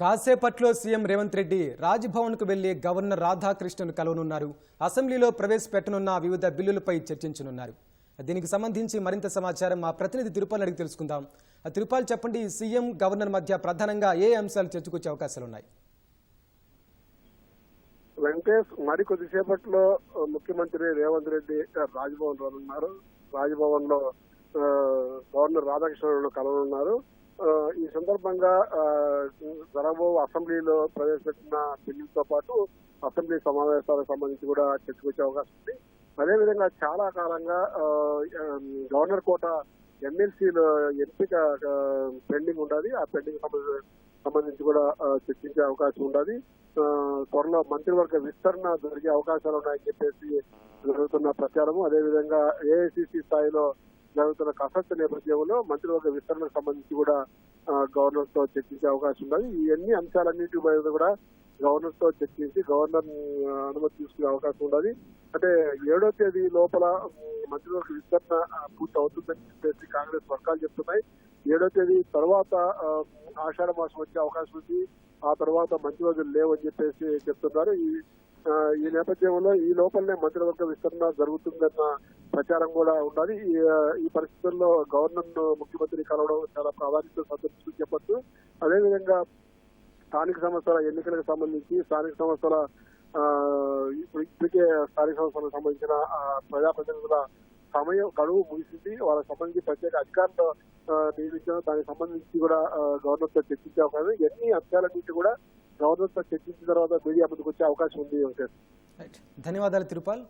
కాసేపట్లో సీఎం రేవంత్ రెడ్డి రాజ్భవన్కు వెళ్ళి గవర్నర్ రాధాకృష్ణను కలవనున్నారు. అసెంబ్లీలో ప్రవేశపెట్టనున్న వివిధ బిల్లులపై చర్చించనున్నారు. దీనికి సంబంధించి మరింత సమాచారం మా ప్రతినిధి తిరుపాల్ అడిగి తెలుసుకుందాం. తిరుపాల్ చెప్పండి సీఎం గవర్నర్ మధ్య ప్రధానంగా ఏ అంశాలు చర్చకొచ్చే అవకాశాలు ఉన్నాయి వెంకటేష్ మరి కొద్దిసేపట్లో ముఖ్యమంత్రి రేవంత్ రెడ్డి రాజ్భవన్ ఉన్నారు. రాజ్భవన్లో గవర్నర్ రాధాకృష్ణను కలవనున్నారు. సందర్భంగా ఆ, జరగబో అసెంబ్లీలో ప్రవేశపెట్టిన బిల్లులతో పాటు అసెంబ్లీ సమావేశాలకు సంబంధించి కూడా చర్చకొచ్చే అవకాశం ఉంది. అదేవిధంగా చాలా కాలంగా గవర్నర్ కోట ఎమ్మెల్సీలో ఎంపిక పెండింగ్ ఉన్నది ఆ పెండింగ్ సంబంధించి సంబంధించి కూడా చర్చించే అవకాశం ఉన్నది త్వరలో మంత్రివర్గ విస్తరణ జరిగే అవకాశాలు ఉన్నాయని చెప్పేసి జరుగుతున్న ప్రచారము. అదేవిధంగా ఏఐసిసి స్థాయిలో జరుగుతున్న కసరత్తు నేపథ్యంలో మంత్రివర్గ విస్తరణకు సంబంధించి కూడా గవర్నర్తో చర్చించే అవకాశం ఉన్నది. ఇవన్నీ అంశాలన్నింటి మీద కూడా గవర్నర్తో చర్చించి గవర్నర్ అనుమతి తీసుకునే అవకాశం ఉన్నది. అంటే ఏడో తేదీ లోపల మంత్రివర్గ విస్తరణ పూర్తి అవుతుందని చెప్పేసి కాంగ్రెస్ వర్గాలు చెప్తున్నాయి. ఏడో తేదీ తర్వాత ఆషాఢ మాసం వచ్చే అవకాశం ఉంది. ఆ తర్వాత మంచి లేవని చెప్పేసి చెప్తున్నారు. ఈ నేపథ్యంలో ఈ లోపలనే మంత్రివర్గ విస్తరణ జరుగుతుందన్న ప్రచారం కూడా ఉన్నది ఈ, ఈ పరిస్థితుల్లో గవర్నర్ ముఖ్యమంత్రి కలవడం చాలా ప్రాధాన్యత సంతరిస్తూ చెప్పచ్చు. అదేవిధంగా స్థానిక సంస్థల ఎన్నికలకు సంబంధించి స్థానిక సంస్థల ఇప్పుడు ఇప్పటికే స్థానిక సంస్థలకు సంబంధించిన ప్రజాప్రతినిధుల సమయం గడువు ముగిసింది. వాళ్ళకి సంబంధించి ప్రత్యేక అధికారులు నియమించడం దానికి సంబంధించి కూడా గవర్నర్తో చర్చించే అవకాశం ఎన్ని అంశాలన్నింటి కూడా గవర్నర్తో చర్చించిన తర్వాత మీడియా ముందుకు వచ్చే అవకాశం ఉంది వెంకటేష్ ధన్యవాదాలు తిరుపాల్.